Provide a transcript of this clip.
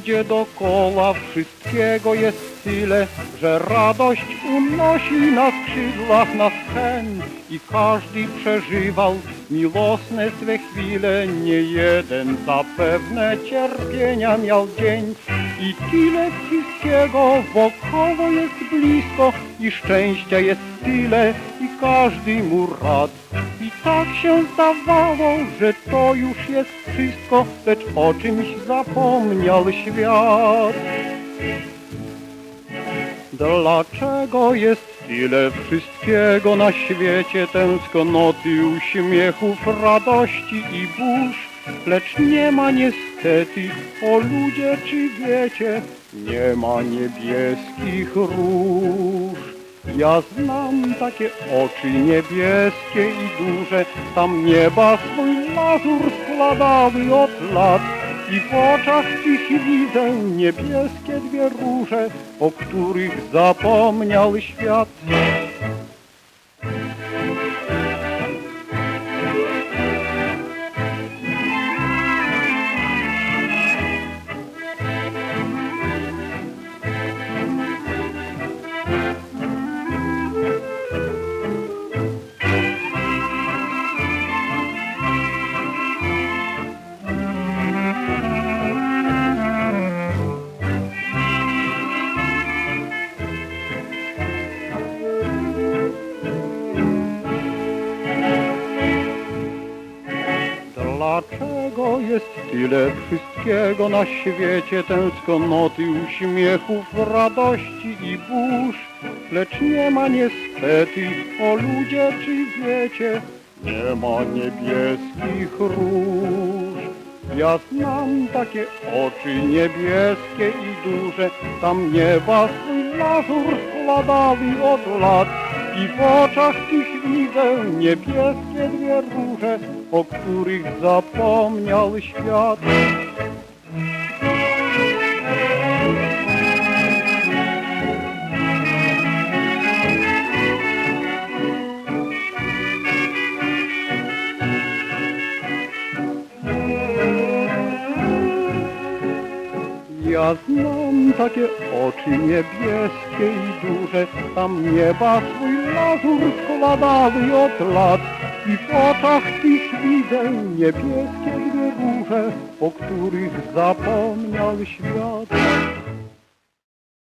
świecie dokoła wszystkiego jest tyle, że radość unosi na skrzydłach nas sen i każdy przeżywał miłosne swe chwile, nie jeden zapewne cierpienia miał dzień i tyle wszystkiego wokoło jest blisko i szczęścia jest tyle i każdy mu rad. I tak się zdawało, że to już jest wszystko, lecz o czymś zapomniał świat. Dlaczego jest tyle wszystkiego na świecie, tęsknoty, uśmiechów, radości i burz, lecz nie ma niestety, o ludzie czy wiecie, nie ma niebieskich róż. Ja znam takie oczy niebieskie i duże, tam nieba swój lazur składały od lat. I w oczach tych widzę niebieskie dwie róże, o których zapomniał świat. Dlaczego jest tyle wszystkiego na świecie, tęsknoty, uśmiechów, radości i burz, lecz nie ma niestety, o ludzie czy wiecie, nie ma niebieskich róż. Ja znam takie oczy niebieskie i duże, tam nieba swój lazur składały od lat. I w oczach tych widzę niebieskie dwie róże, o których zapomniał świat. Ja znam takie oczy niebieskie i duże, tam nieba swój lazur składały od lat. I w oczach tych widzę niebieskie dwie róże, o których zapomniał świat.